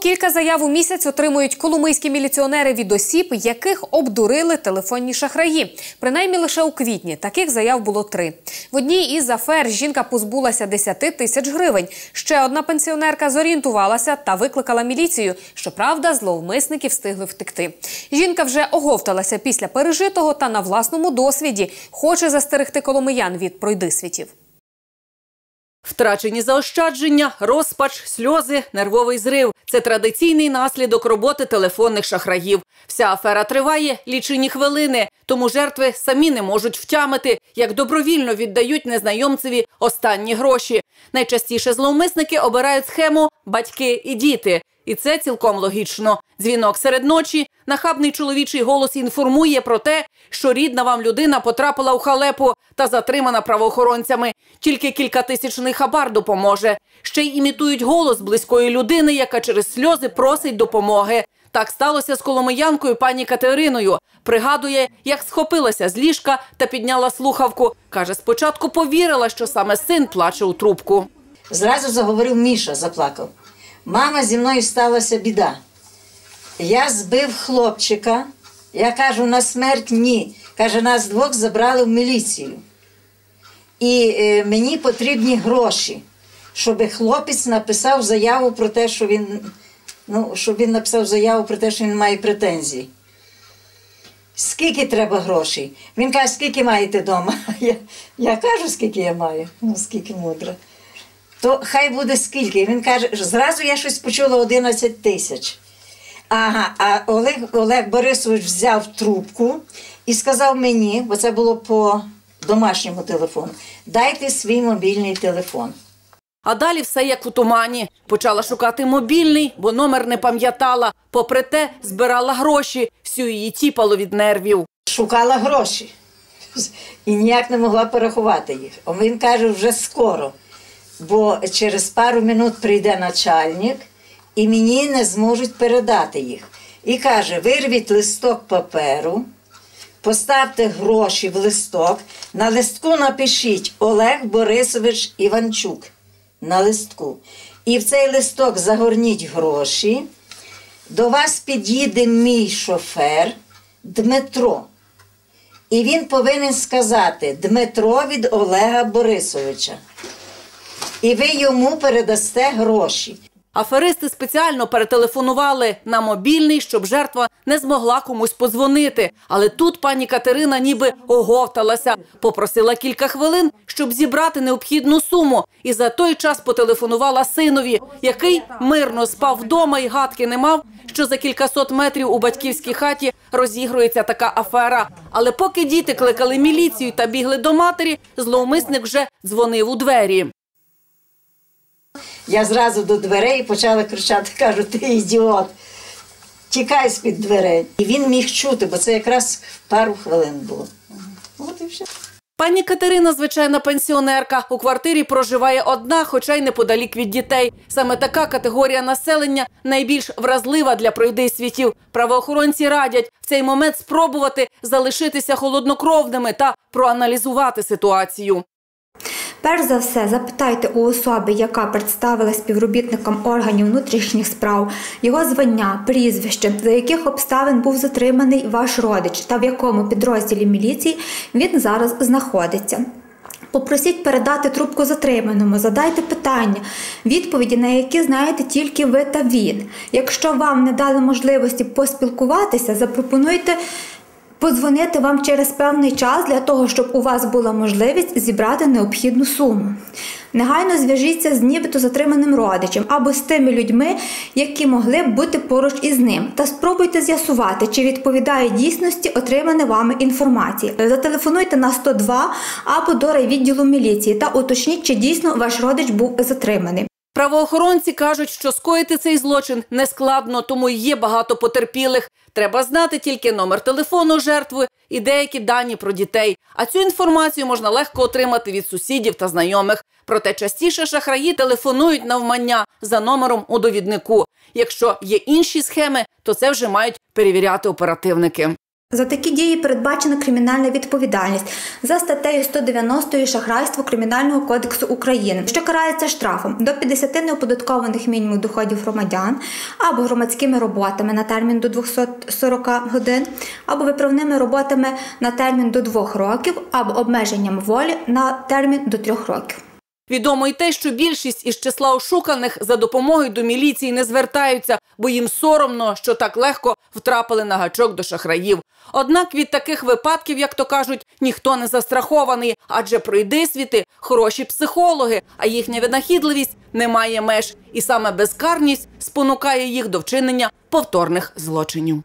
кілька заяв у місяць отримують коломийські міліціонери від осіб, яких обдурили телефонні шахраї. Принаймні лише у квітні таких заяв було три. В одній із афер жінка позбулася 10 тисяч гривень. Ще одна пенсіонерка зорієнтувалася та викликала міліцію. Щоправда, зловмисники встигли втекти. Жінка вже оговталася після пережитого та на власному досвіді хоче застерегти коломиян від пройдисвітів. Втрачені заощадження, розпач, сльози, нервовий зрив це традиційний наслідок роботи телефонних шахраїв. Вся афера триває лічені хвилини, тому жертви самі не можуть втямити, як добровільно віддають незнайомцеві останні гроші. Найчастіше зловмисники обирають схему батьки і діти. І це цілком логічно. Дзвінок серед ночі, нахабний чоловічий голос інформує про те, що рідна вам людина потрапила у халепу та затримана правоохоронцями. Тільки кількатисячний хабар допоможе. Ще й імітують голос близької людини, яка через сльози просить допомоги. Так сталося з коломиянкою пані Катериною. Пригадує, як схопилася з ліжка та підняла слухавку. Каже, спочатку повірила, що саме син плаче у трубку. Зразу заговорив Міша, заплакав. Мама, зі мною сталася біда. Я збив хлопчика. Я кажу, на смерть ні. Каже, нас двох забрали в міліцію. І е, мені потрібні гроші, щоб хлопець написав заяву про те, що він, ну, щоб він написав заяву про те, що він має претензії. Скільки треба грошей? Він каже, скільки маєте вдома? Я, я кажу, скільки я маю. Ну, скільки мудро то хай буде скільки. Він каже, зразу я щось почула 11 тисяч. Ага, а Олег Олег Борисович взяв трубку і сказав мені, бо це було по домашньому телефону, дайте свій мобільний телефон. А далі все як у тумані. Почала шукати мобільний, бо номер не пам'ятала. Попри те, збирала гроші, всю її тіпало від нервів. Шукала гроші і ніяк не могла порахувати їх. А він каже, вже скоро бо через пару минут прийде начальник і мені не зможуть передати їх. І каже: вирвіть листок паперу, поставте гроші в листок, на листку напишіть Олег Борисович Іванчук. На листку. І в цей листок загорніть гроші. До вас під'їде мій шофер Дмитро. І він повинен сказати Дмитро від Олега Борисовича і ви йому передасте гроші. Аферисти спеціально перетелефонували на мобільний, щоб жертва не змогла комусь позвонити. Але тут пані Катерина ніби оговталася, попросила кілька хвилин, щоб зібрати необхідну суму. І за той час потелефонувала синові, який мирно спав вдома і гадки не мав, що за кількасот метрів у батьківській хаті розігрується така афера. Але поки діти кликали міліцію та бігли до матері, зловмисник вже дзвонив у двері. Я зразу до дверей почала кричати, кажу, ти ідіот, тікай з-під дверей. І він міг чути, бо це якраз пару хвилин було. От і все. Пані Катерина, звичайна пенсіонерка, у квартирі проживає одна, хоча й неподалік від дітей. Саме така категорія населення найбільш вразлива для пройдисвітів. Правоохоронці радять в цей момент спробувати залишитися холоднокровними та проаналізувати ситуацію. Перш за все, запитайте у особи, яка представила співробітникам органів внутрішніх справ, його звання, прізвище, за яких обставин був затриманий ваш родич та в якому підрозділі міліції він зараз знаходиться. Попросіть передати трубку затриманому, задайте питання, відповіді на які знаєте тільки ви та він. Якщо вам не дали можливості поспілкуватися, запропонуйте подзвонити вам через певний час для того, щоб у вас була можливість зібрати необхідну суму. Негайно зв'яжіться з нібито затриманим родичем або з тими людьми, які могли б бути поруч із ним, та спробуйте з'ясувати, чи відповідає дійсності отримане вами інформації. Зателефонуйте на 102 або до райвідділу міліції та уточніть, чи дійсно ваш родич був затриманий. Правоохоронці кажуть, що скоїти цей злочин не складно, тому є багато потерпілих. Треба знати тільки номер телефону жертви і деякі дані про дітей. А цю інформацію можна легко отримати від сусідів та знайомих. Проте частіше шахраї телефонують навмання за номером у довіднику. Якщо є інші схеми, то це вже мають перевіряти оперативники. За такі дії передбачена кримінальна відповідальність за статтею 190 шахрайство Кримінального кодексу України, що карається штрафом до 50 неоподаткованих мінімумів доходів громадян або громадськими роботами на термін до 240 годин, або виправними роботами на термін до 2 років, або обмеженням волі на термін до 3 років. Відомо й те, що більшість із числа ошуканих за допомогою до міліції не звертаються, бо їм соромно, що так легко втрапили на гачок до шахраїв. Однак від таких випадків, як то кажуть, ніхто не застрахований, адже пройди світи хороші психологи, а їхня винахідливість не має меж. І саме безкарність спонукає їх до вчинення повторних злочинів.